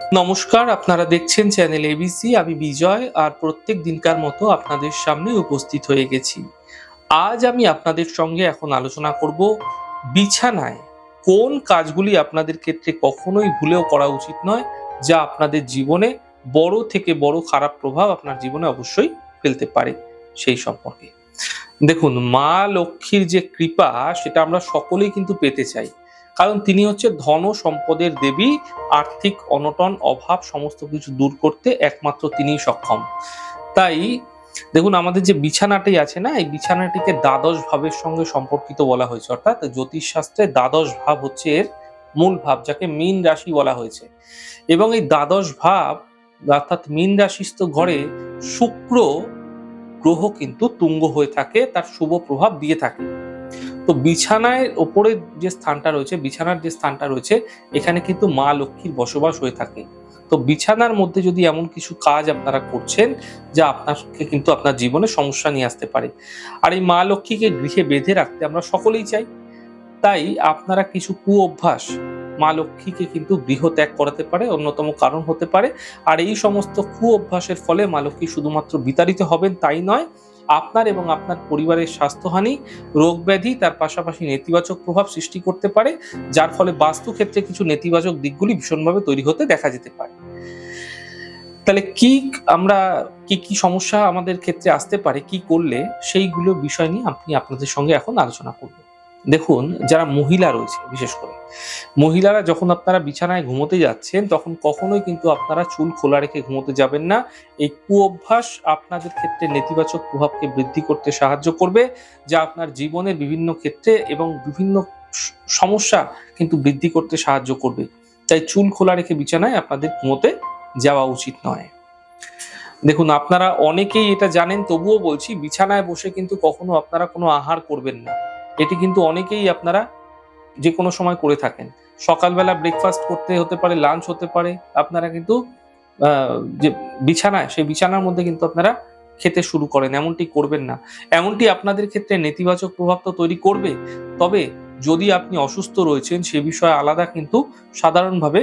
নমস্কার, আপনারা দেখছেন চ্যানেল এবিসি আমি বিজয়, আর প্রত্যেক দিনকার মতো আপনাদের সামনে উপস্থিত হয়ে গেছি। আজ আমি আপনাদের সঙ্গে এখন আলোচনা করব বিছানায় কোন কাজগুলি আপনাদের ক্ষেত্রে কখনোই ভুলেও করা উচিত নয়, যা আপনাদের জীবনে বড় থেকে বড় খারাপ প্রভাব আপনার জীবনে অবশ্যই ফেলতে পারে সেই সম্পর্কে। দেখুন, মা লক্ষ্মীর যে কৃপা, সেটা আমরা সকলেই কিন্তু পেতে চাই। কারণ তিনি হচ্ছে ধন সম্পদের দেবী, আর্থিক অনটন, অভাব, সমস্ত কিছু দূর করতে একমাত্র তিনিই সক্ষম। তাই দেখুন, আমাদের যে বিছানাটি আছে না, এই বিছানাটিকে দ্বাদশ ভাবের সঙ্গে সম্পর্কিত বলা হয়েছে। অর্থাৎ জ্যোতিষ শাস্ত্রে দ্বাদশ ভাব হচ্ছে এর মূল ভাব, যাকে মীন রাশি বলা হয়েছে। এবং এই দ্বাদশ ভাব, অর্থাৎ মীন রাশিস্থ ঘরে শুক্র গ্রহ কিন্তু তুঙ্গ হয়ে থাকে, তার শুভ প্রভাব দিয়ে থাকে। তো বিছানায় ওপরে যে স্থানটা রয়েছে, বিছানার যে স্থানটা রয়েছে, এখানে কিন্তু মা লক্ষ্মীর বসবাস হয়ে থাকে। তো বিছানার মধ্যে যদি এমন কিছু কাজ আপনারা করছেন, যা আপনাকে কিন্তু আপনার জীবনে সমস্যা নিয়ে আসতে পারে। আর এই মা লক্ষ্মীকে গৃহে বেঁধে রাখতে আমরা সকলেই চাই। তাই আপনারা কিছু কু অভ্যাস মা লক্ষ্মীকে কিন্তু গৃহ ত্যাগ করাতে পারে, অন্যতম কারণ হতে পারে। আর এই সমস্ত কু অভ্যাসের ফলে মা লক্ষ্মী শুধুমাত্র বিতাড়িত হবেন তাই নয়, আপনার এবং আপনার পরিবারের স্বাস্থ্যহানি, রোগ ব্যাধি, তার পাশাপাশি নেতিবাচক প্রভাব সৃষ্টি করতে পারে, যার ফলে বাস্তু ক্ষেত্রে কিছু নেতিবাচক দিকগুলি ভীষণভাবে তৈরি হতে দেখা যেতে পারে। তাহলে কি আমরা, কি কি সমস্যা আমাদের ক্ষেত্রে আসতে পারে, কি করলে সেইগুলো বিষয় নিয়ে আপনি আপনাদের সঙ্গে এখন আলোচনা করব। দেখুন, যারা মহিলা রয়েছে, বিশেষ করে। মহিলারা যখন আপনারা বিছানায় ঘুমোতে যাচ্ছেন, তখন কখনোই কিন্তু আপনারা চুল খোলা রেখে ঘুমোতে যাবেন না। এই কু অভ্যাস আপনাদের ক্ষেত্রে নেতিবাচক প্রভাবকে বৃদ্ধি করতে সাহায্য করবে, যা আপনার জীবনের বিভিন্ন ক্ষেত্রে এবং বিভিন্ন সমস্যা কিন্তু বৃদ্ধি করতে সাহায্য করবে। তাই চুল খোলা রেখে বিছানায় আপনাদের ঘুমোতে যাওয়া উচিত নয়। দেখুন, আপনারা অনেকেই এটা জানেন, তবুও বলছি, বিছানায় বসে কিন্তু কখনো আপনারা কোনো আহার করবেন না। এটি কিন্তু অনেকেই আপনারা যে কোনো সময় করে থাকেন। সকালবেলা ব্রেকফাস্ট করতে হতে পারে লাঞ্চ হতে পারে, আপনারা কিন্তু যে বিছানায়, সেই বিছানার মধ্যে কিন্তু আপনারা খেতে শুরু করেন, এমনটি করবেন না। এমনটি আপনাদের ক্ষেত্রে নেতিবাচক প্রভাব তো তৈরি করবে। তবে যদি আপনি অসুস্থ রয়েছেন, সে বিষয়ে আলাদা কিন্তু সাধারণভাবে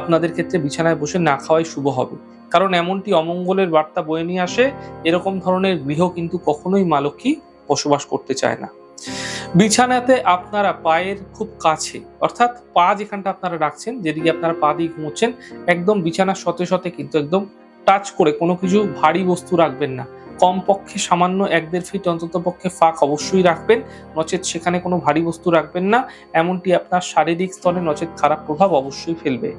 আপনাদের ক্ষেত্রে বিছানায় বসে না খাওয়াই শুভ হবে। কারণ এমনটি অমঙ্গলের বার্তা বয়ে নিয়ে আসে, এরকম ধরনের গৃহ কিন্তু কখনোই মা লক্ষ্মী বসবাস করতে চায় না। বিছানাতে আপনারা পায়ের খুব কাছে, অর্থাৎ পা যেখানটা আপনারা রাখছেন, যেদিকে আপনারা পা দিয়ে ঘুমোচ্ছেন, একদম বিছানার সতে সতে কিন্তু একদম টাচ করে কোনো কিছু ভারী বস্তু রাখবেন না। কমপক্ষে সামান্য এক দেড় ফিট অন্তত পক্ষে ফাঁক অবশ্যই রাখবেন, নচেত সেখানে কোনো ভারী বস্তু রাখবেন না, এমনটি আপনার শারীরিক স্তরে নচেত খারাপ প্রভাব অবশ্যই ফেলবে।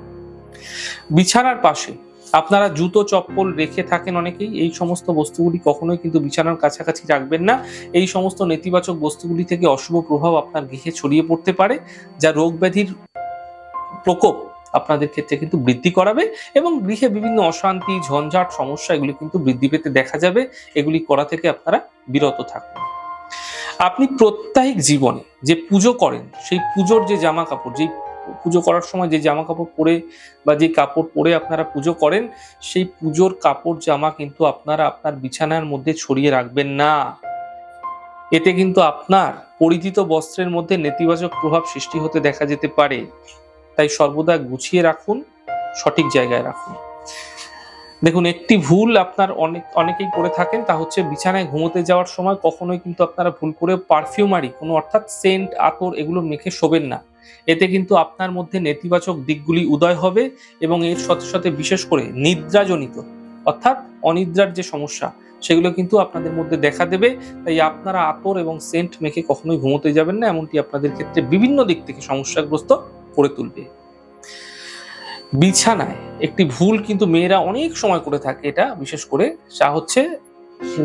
বিছানার পাশে আপনারা জুতো, চপ্পল রেখে থাকেন অনেকেই, এই সমস্ত বস্তুগুলি কখনোই কিন্তু বিছানার কাছাকাছি রাখবেন না। এই সমস্ত নেতিবাচক বস্তুগুলি থেকে অশুভ প্রভাব আপনার গৃহে ছড়িয়ে পড়তে পারে, যা রোগ ব্যাধির প্রকোপ আপনাদের ক্ষেত্রে কিন্তু বৃদ্ধি করাবে এবং গৃহে বিভিন্ন অশান্তি, ঝঞ্ঝাট, সমস্যা এগুলি কিন্তু বৃদ্ধি পেতে দেখা যাবে। এগুলি করা থেকে আপনারা বিরত থাকবেন আপনি প্রত্যাহিক জীবনে যে পুজো করেন, সেই পুজোর যে জামা কাপড়, যেই পুজো করার সময় যে জামা কাপড় পরে বা যে কাপড় পরে আপনারা পুজো করেন, সেই পুজোর কাপড়, জামা কিন্তু আপনারা আপনার বিছানার মধ্যে ছড়িয়ে রাখবেন না। এতে কিন্তু আপনার পরিচিত বস্ত্রের মধ্যে নেতিবাচক প্রভাব সৃষ্টি হতে দেখা যেতে পারে। তাই সর্বদা গুছিয়ে রাখুন, সঠিক জায়গায় রাখুন। দেখুন, একটি ভুল আপনার অনেক, অনেকেই করে থাকেন, তা হচ্ছে বিছানায় ঘুমোতে যাওয়ার সময় কখনোই কিন্তু আপনারা ভুল করে পারফিউমারি, কোনো অর্থাৎ সেন্ট, আতর এগুলো মেখে শোবেন না। এতে কিন্তু আপনার মধ্যে নেতিবাচক দিকগুলি উদয় হবে এবং এর সাথে সাথে বিশেষ করে নিদ্রাজনিত, অর্থাৎ অনিদ্রার যে সমস্যা, সেগুলো কিন্তু আপনাদের মধ্যে দেখা দেবে। তাই আপনারা আতর এবং সেন্ট মেখে কখনোই ঘুমোতে যাবেন না, এমনটি আপনাদের ক্ষেত্রে বিভিন্ন দিক থেকে সমস্যাগ্রস্ত করে তুলবে। বিছানায় একটি ভুল কিন্তু মেয়েরা অনেক সময় করে থাকে এটা, বিশেষ করে যা হচ্ছে,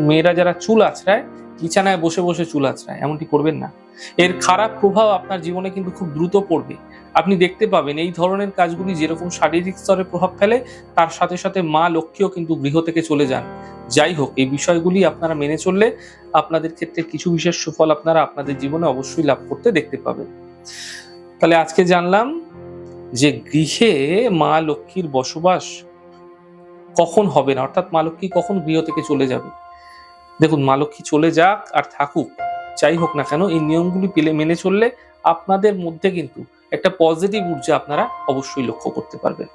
মেয়েরা যারা চুল আছড়ায় বিছানায় বসে বসে চুল আছড়ায়, এমনটি করবেন না। এর খারাপ প্রভাব আপনার জীবনে কিন্তু খুব দ্রুত পড়বে। আপনি দেখতে পাবেন এই ধরনের কাজগুলি যেরকম শারীরিক স্তরে প্রভাব ফেলে, তার সাথে সাথে মা লক্ষ্মীও কিন্তু গৃহ থেকে চলে যান। যাই হোক, এই বিষয়গুলি আপনারা মেনে চললে আপনাদের ক্ষেত্রে কিছু বিশেষ সুফল আপনারা আপনাদের জীবনে অবশ্যই লাভ করতে দেখতে পাবেন। তাহলে আজকে জানলাম যে গৃহে মা লক্ষ্মীর বসবাস কখন হবে না? অর্থাৎ মা লক্ষ্মী কখন গৃহ থেকে চলে যাবে? দেখুন, মা লক্ষ্মী চলে যাক আর থাকুক। যাই হোক না কেন, এই নিয়মগুলি পেলে, মেনে চললে আপনাদের মধ্যে কিন্তু একটা পজিটিভ ঊর্জা আপনারা অবশ্যই লক্ষ্য করতে পারবেন।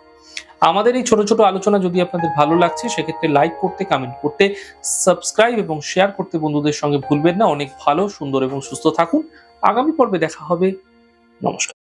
আমাদের এই ছোট ছোট আলোচনা যদি আপনাদের ভালো লাগছে, সেক্ষেত্রে লাইক করতে কমেন্ট করতে সাবস্ক্রাইব এবং শেয়ার করতে বন্ধুদের সঙ্গে ভুলবেন না। অনেক ভালো, সুন্দর এবং সুস্থ থাকুন। আগামী পর্বে দেখা হবে। নমস্কার।